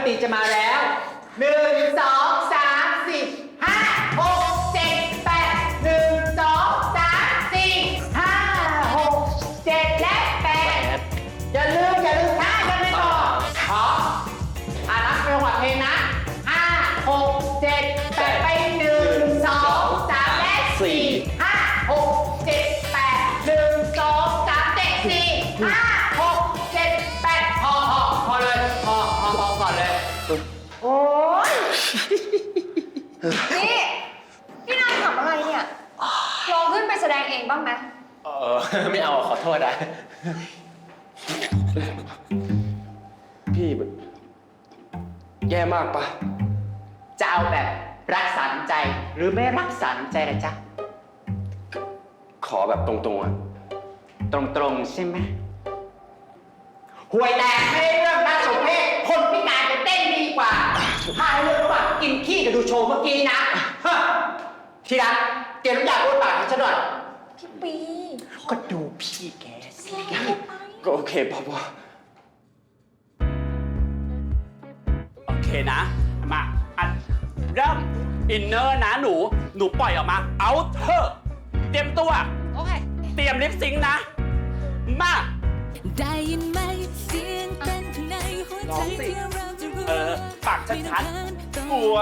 นตรีจะมาแล้วหนึ่งสอง โอ้ยนี่พี่นายทำอะไรเนี่ยลองขึ้นไปแสดงเองบ้างไหมเออไม่เอาขอโทษนะพี่มันแย่มากปะจะเอาแบบรักษาน้ำใจหรือไม่รักษาน้ำใจนะจ๊ะ ขอแบบตรงๆอะ ตรงๆใช่ไหม ห่วยแตกไม่ได้เรื่องน่าสมเพชคนพิการจะเต้นดีกว่าถ้าให้เลือกระหว่างกินขี้กับดูโชว์เมื่อกี้นะฮะที่รักเกลียดน้ำยาบ้วนปากให้ฉันหน่อย พี่ปีก็ดูพี่แกสิก็โอเคพอพอโอเคนะ มาอัดเริ่มอินเนอร์นะหนู หนูปล่อยออกมา เอาเถอะเตรียมตัว โอเค เตรียมลิปซิงค์นะ มา ได้ยินไหมเสียงเต้นข้างในหัวร้ใจองสิที่เราจะรู้เออปากชัดๆหัว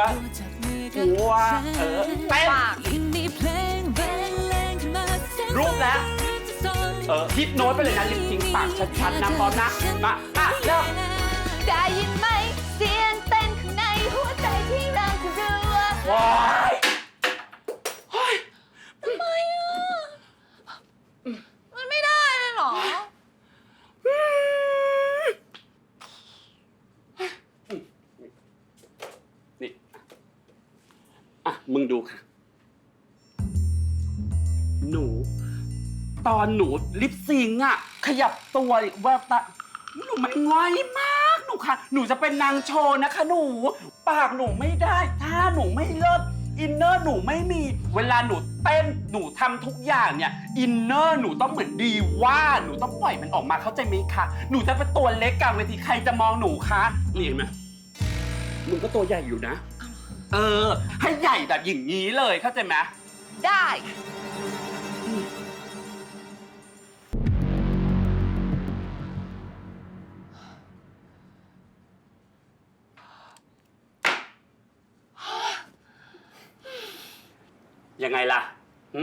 หัวเออเต้นยิ่งมีเพลงบรรเลงขึ้นมาเสียงรูปแล้วเออฮิตโน้ตไปเลยนะลิปซิงค์ปากชัดๆนะพร้อมนะมาอะเริ่มได้ยินไหมเสียงเต้นข้างในหัวใจที่เราจะรู้ว่า ว้ายเฮ้ย ทำไมอะ มันไม่ได้เลยเหรอ นี่ อะ มึงดูค่ะ หนู ตอนหนูลิปซิงค์อะขยับตัวแวบตาหนูมันง่อยมากหนูค่ะ หนูจะเป็นนางโชว์นะคะ หนู ปากหนูไม่ได้ท่าหนูไม่เลิศอินเนอร์หนูไม่มี เวลาหนูเต้นหนูทำทุกอย่างเนี่ยอินเนอร์หนูต้องเหมือนดีว่าหนูต้องปล่อยมันออกมาเข้าใจไหมคะหนูจะเป็นตัวเล็กกลางเวทีใครจะมองหนูคะนี่เห็นไหมมึงก็ตัวใหญ่อยู่นะ เออ ให้ใหญ่แบบอย่างนี้เลยเข้าใจไหมได้ ยังไงล่ะหึ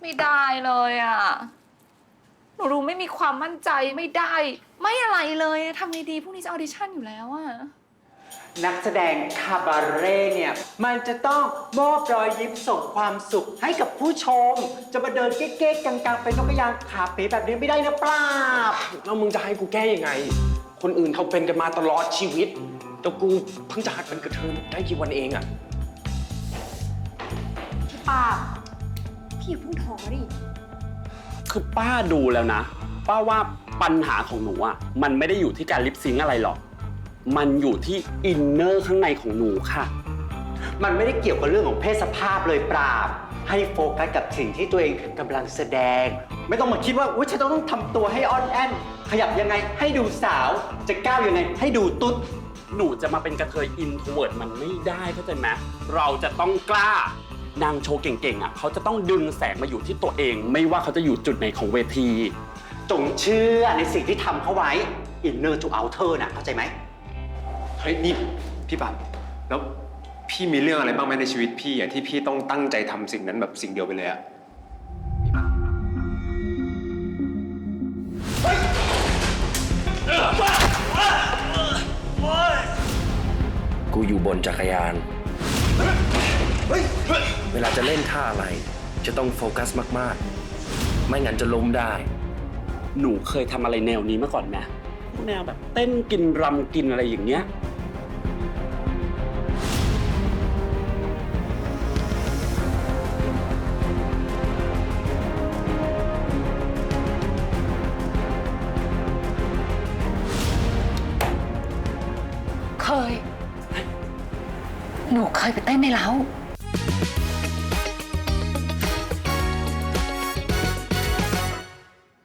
ไม่ได้เลยอะ หนูดูไม่มีความมั่นใจไม่ได้ ไม่อะไรเลยทำไงดีพรุ่งนี้จะออดิชั่นอยู่แล้วอะ นักแสดงคาบาเร่เนี่ย มันจะต้องมอบรอยยิ้มส่งความสุขให้กับผู้ชม จะมาเดินเก๊กๆกังๆเป็นนกกระยางขาเป๋แบบนี้ไม่ได้นะปราบ แล้วมึงจะให้กูแก้ยังไง คนอื่นเขาเป็นกันมาตลอดชีวิต แต่กูเพิ่งจะหัดเป็นกระเทยได้กี่วันเองอะพี่ปาพี่อย่าเพิ่งท้อดิ คือป้าดูแล้วนะ ป้าว่าปัญหาของหนูอะ มันไม่ได้อยู่ที่การลิปซิงค์อะไรหรอก มันอยู่ที่อินเนอร์ข้างในของหนูค่ะ มันไม่ได้เกี่ยวกับเรื่องของเพศสภาพเลยปราบ ให้โฟกัสกับสิ่งที่ตัวเองกำลังแสดง ไม่ต้องมาคิดว่าอุ้ยฉันต้องทำตัวให้อ่อนแอนขยับยังไงให้ดูสาว จะก้าวยังไงให้ดูตุ๊ด หนูจะมาเป็นกระเทยอินโทรเวิร์ดมันไม่ได้เข้าใจไหมเราจะต้องกล้านางโชว์เก่งๆอะเขาจะต้องดึงแสงมาอยู่ที่ตัวเอง ไม่ว่าเขาจะอยู่จุดไหนของเวที จงเชื่อในสิ่งที่ทำเขาไว้ inner to outer นะเข้าใจไหม เฮ้ยนี่พี่ปันแล้วพี่มีเรื่องอะไรบ้างไหมในชีวิตพี่อะที่พี่ต้องตั้งใจทำสิ่งนั้นแบบสิ่งเดียวไปเลยอะกูอยู่บนจักรยาน เวลาจะเล่นท่าอะไร จะต้องโฟกัสมาก ๆ ไม่งั้นจะล้มได้ หนูเคยทำอะไรแนวนี้มาก่อนไหมแนวแบบเต้นกินรำกินอะไรอย่างเงี้ยเคย หนูเคยไปเต้นในเล้า